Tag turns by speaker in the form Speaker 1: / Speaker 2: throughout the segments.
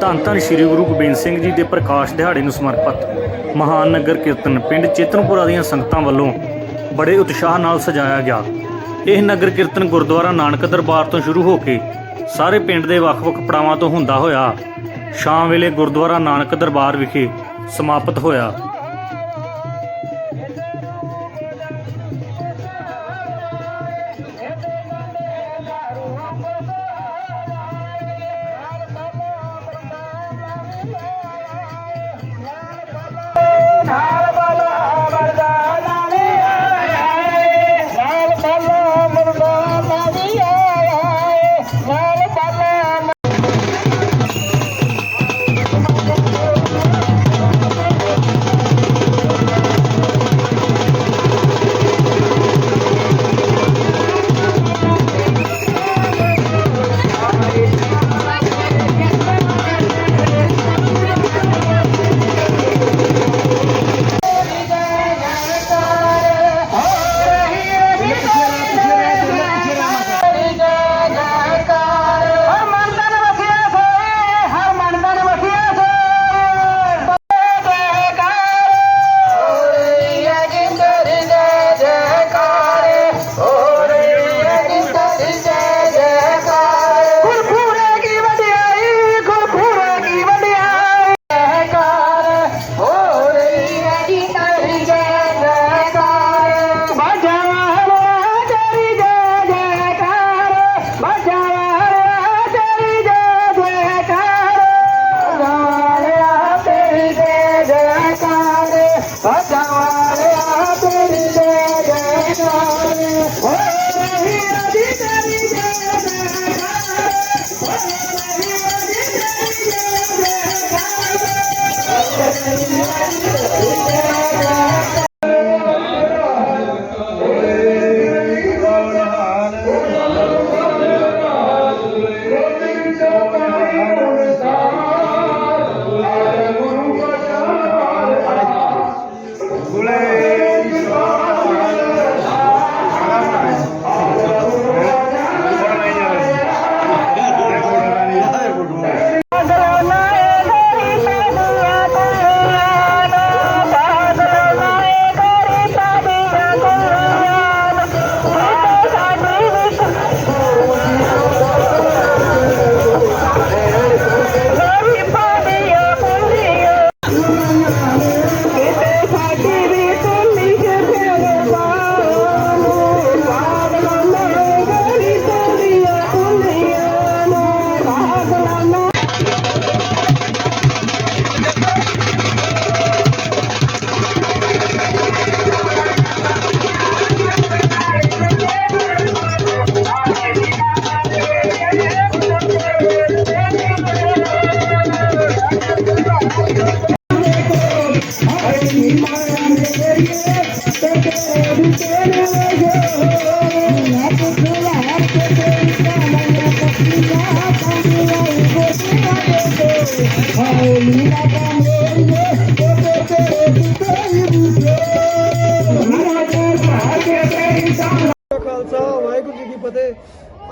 Speaker 1: ਧੰਨ ਧੰਨ ਸ੍ਰੀ ਗੁਰੂ ਗੋਬਿੰਦ ਸਿੰਘ ਜੀ ਦੇ ਪ੍ਰਕਾਸ਼ ਦਿਹਾੜੇ ਨੂੰ ਸਮਰਪਿਤ ਮਹਾਨ ਨਗਰ ਕੀਰਤਨ ਪਿੰਡ ਚੇਤਨਪੁਰਾ ਦੀਆਂ ਸੰਗਤਾਂ ਵੱਲੋਂ ਬੜੇ ਉਤਸ਼ਾਹ ਨਾਲ ਸਜਾਇਆ ਗਿਆ। ਇਹ ਨਗਰ ਕੀਰਤਨ ਗੁਰਦੁਆਰਾ ਨਾਨਕ ਦਰਬਾਰ ਤੋਂ ਸ਼ੁਰੂ ਹੋ ਕੇ ਸਾਰੇ ਪਿੰਡ ਦੇ ਵੱਖ-ਵੱਖ ਪੜਾਵਾਂ ਤੋਂ ਹੁੰਦਾ ਹੋਇਆ ਸ਼ਾਮ ਵੇਲੇ ਗੁਰਦੁਆਰਾ ਨਾਨਕ ਦਰਬਾਰ ਵਿਖੇ ਸਮਾਪਤ ਹੋਇਆ।
Speaker 2: Sajawa, I'm a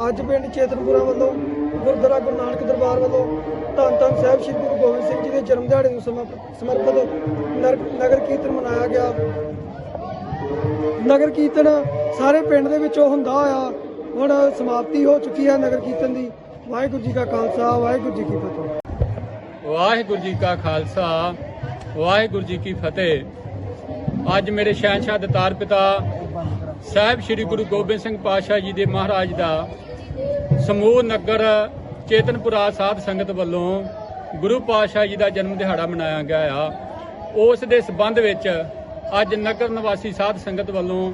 Speaker 2: ਅੱਜ
Speaker 3: ਪਿੰਡ ਚੇਤਨਪੁਰਾ ਵੱਲੋਂ ਗੁਰਦੁਆਰਾ ਗੁਰੂ ਨਾਨਕ ਦਰਬਾਰ ਵੱਲੋਂ ਧੰਨ ਧੰਨ ਸਾਹਿਬ ਸ੍ਰੀ ਗੁਰੂ ਗੋਬਿੰਦ ਸਿੰਘ ਜੀ ਦੇ ਜਨਮ ਦਿਹਾੜੇ ਨੂੰ ਸਮਰਪਿਤ ਨਗਰ ਕੀਰਤਨ ਮਨਾਇਆ ਗਿਆ। ਨਗਰ ਕੀਰਤਨ ਸਾਰੇ ਪਿੰਡ ਦੇ ਵਿੱਚੋਂ ਹੁੰਦਾ ਹੋਇਆ ਹੁਣ ਸਮਾਪਤੀ ਹੋ ਚੁੱਕੀ ਹੈ ਨਗਰ ਕੀਰਤਨ ਦੀ। ਵਾਹਿਗੁਰੂ ਜੀ ਕਾ ਖਾਲਸਾ, ਵਾਹਿਗੁਰੂ ਜੀ ਕੀ ਫਤਿਹ।
Speaker 4: ਵਾਹਿਗੁਰੂ ਜੀ ਕਾ ਖਾਲਸਾ, ਵਾਹਿਗੁਰੂ ਜੀ ਕੀ ਫਤਿਹ। ਅੱਜ ਮੇਰੇ ਸ਼ਹਿਨशाह ਦਤਾਰ ਪਿਤਾ ਸਾਹਿਬ ਸ੍ਰੀ ਗੁਰੂ ਗੋਬਿੰਦ ਸਿੰਘ ਪਾਤਸ਼ਾਹ ਜੀ ਦੇ ਮਹਾਰਾਜ ਦਾ ਸਮੂਹ ਨਗਰ ਚੇਤਨਪੁਰਾ ਸਾਧ ਸੰਗਤ ਵੱਲੋਂ ਗੁਰੂ ਪਾਤਸ਼ਾਹ ਜੀ ਦਾ ਜਨਮ ਦਿਹਾੜਾ ਮਨਾਇਆ ਗਿਆ ਆ। ਉਸ ਦੇ ਸਬੰਧ ਵਿੱਚ ਅੱਜ ਨਗਰ ਨਿਵਾਸੀ ਸਾਧ ਸੰਗਤ ਵੱਲੋਂ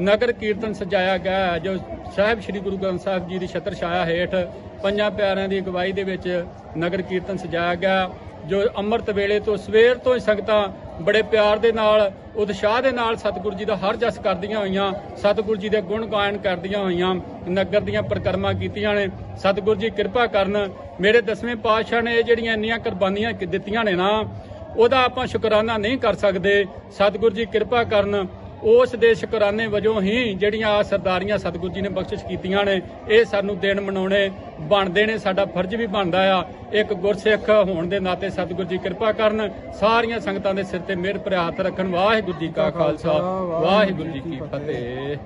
Speaker 4: ਨਗਰ ਕੀਰਤਨ ਸਜਾਇਆ ਗਿਆ ਹੈ, ਜੋ ਸਾਹਿਬ ਸ੍ਰੀ ਗੁਰੂ ਗ੍ਰੰਥ ਸਾਹਿਬ ਜੀ ਦੀ ਛਤਰ ਛਾਇਆ ਹੇਠ ਪੰਜਾਂ ਪਿਆਰਿਆਂ ਦੀ ਅਗਵਾਈ ਦੇ ਵਿੱਚ ਨਗਰ ਕੀਰਤਨ ਸਜਾਇਆ ਗਿਆ, ਜੋ ਅੰਮ੍ਰਿਤ ਵੇਲੇ ਤੋਂ ਸਵੇਰ ਤੋਂ ਹੀ ਸੰਗਤਾਂ ਬੜੇ ਪਿਆਰ ਦੇ ਨਾਲ, ਉਤਸ਼ਾਹ ਦੇ ਨਾਲ ਸਤਿਗੁਰੂ ਜੀ ਦਾ ਹਰ ਜਸ ਕਰਦੀਆਂ ਹੋਈਆਂ, ਸਤਿਗੁਰੂ ਜੀ ਦੇ ਗੁਣ ਗਾਇਨ ਕਰਦੀਆਂ ਹੋਈਆਂ, ਨਗਰ ਦੀਆਂ ਪਰਿਕਰਮਾ ਕੀਤੀਆਂ ਨੇ। ਸਤਿਗੁਰੂ ਜੀ ਕਿਰਪਾ ਕਰਨ, ਮੇਰੇ ਦਸਵੇਂ ਪਾਤਸ਼ਾਹ ਨੇ ਇਹ ਜਿਹੜੀਆਂ ਇੰਨੀਆਂ ਕੁਰਬਾਨੀਆਂ ਦਿੱਤੀਆਂ ਨੇ ਨਾ, ਉਹਦਾ ਆਪਾਂ ਸ਼ੁਕਰਾਨਾ ਨਹੀਂ ਕਰ ਸਕਦੇ। ਸਤਿਗੁਰੂ ਜੀ ਕਿਰਪਾ ਕਰਨ ਉਸ ਦੇ ਸ਼ੁਕਰਾਨੇ ਵਜੋਂ ਹੀ ਜਿਹੜੀਆਂ ਆਹ ਸਰਦਾਰੀਆਂ ਸਤਿਗੁਰੂ ਜੀ ਨੇ ਬਖਸ਼ਿਸ਼ ਕੀਤੀਆਂ ਨੇ ਇਹ ਸਾਨੂੰ ਦਿਨ ਮਨਾਉਣੇ ਬਣਦੇ ਨੇ ਸਾਡਾ ਫਰਜ਼ ਵੀ ਬਣਦਾ ਆ। ਇੱਕ ਗੁਰਸਿੱਖ ਹੋਣ ਦੇ ਨਾਤੇ ਸਤਿਗੁਰੂ ਜੀ ਕਿਰਪਾ ਕਰਨ ਸਾਰੀਆਂ ਸੰਗਤਾਂ ਦੇ ਸਿਰ ਤੇ ਮਿਹਰ ਭਰਿਆ ਹੱਥ ਰੱਖਣ। ਵਾਹਿਗੁਰੂ ਜੀ ਕਾ ਖਾਲਸਾ ਵਾਹਿਗੁਰੂ ਜੀ ਕੀ ਫਤਿਹ।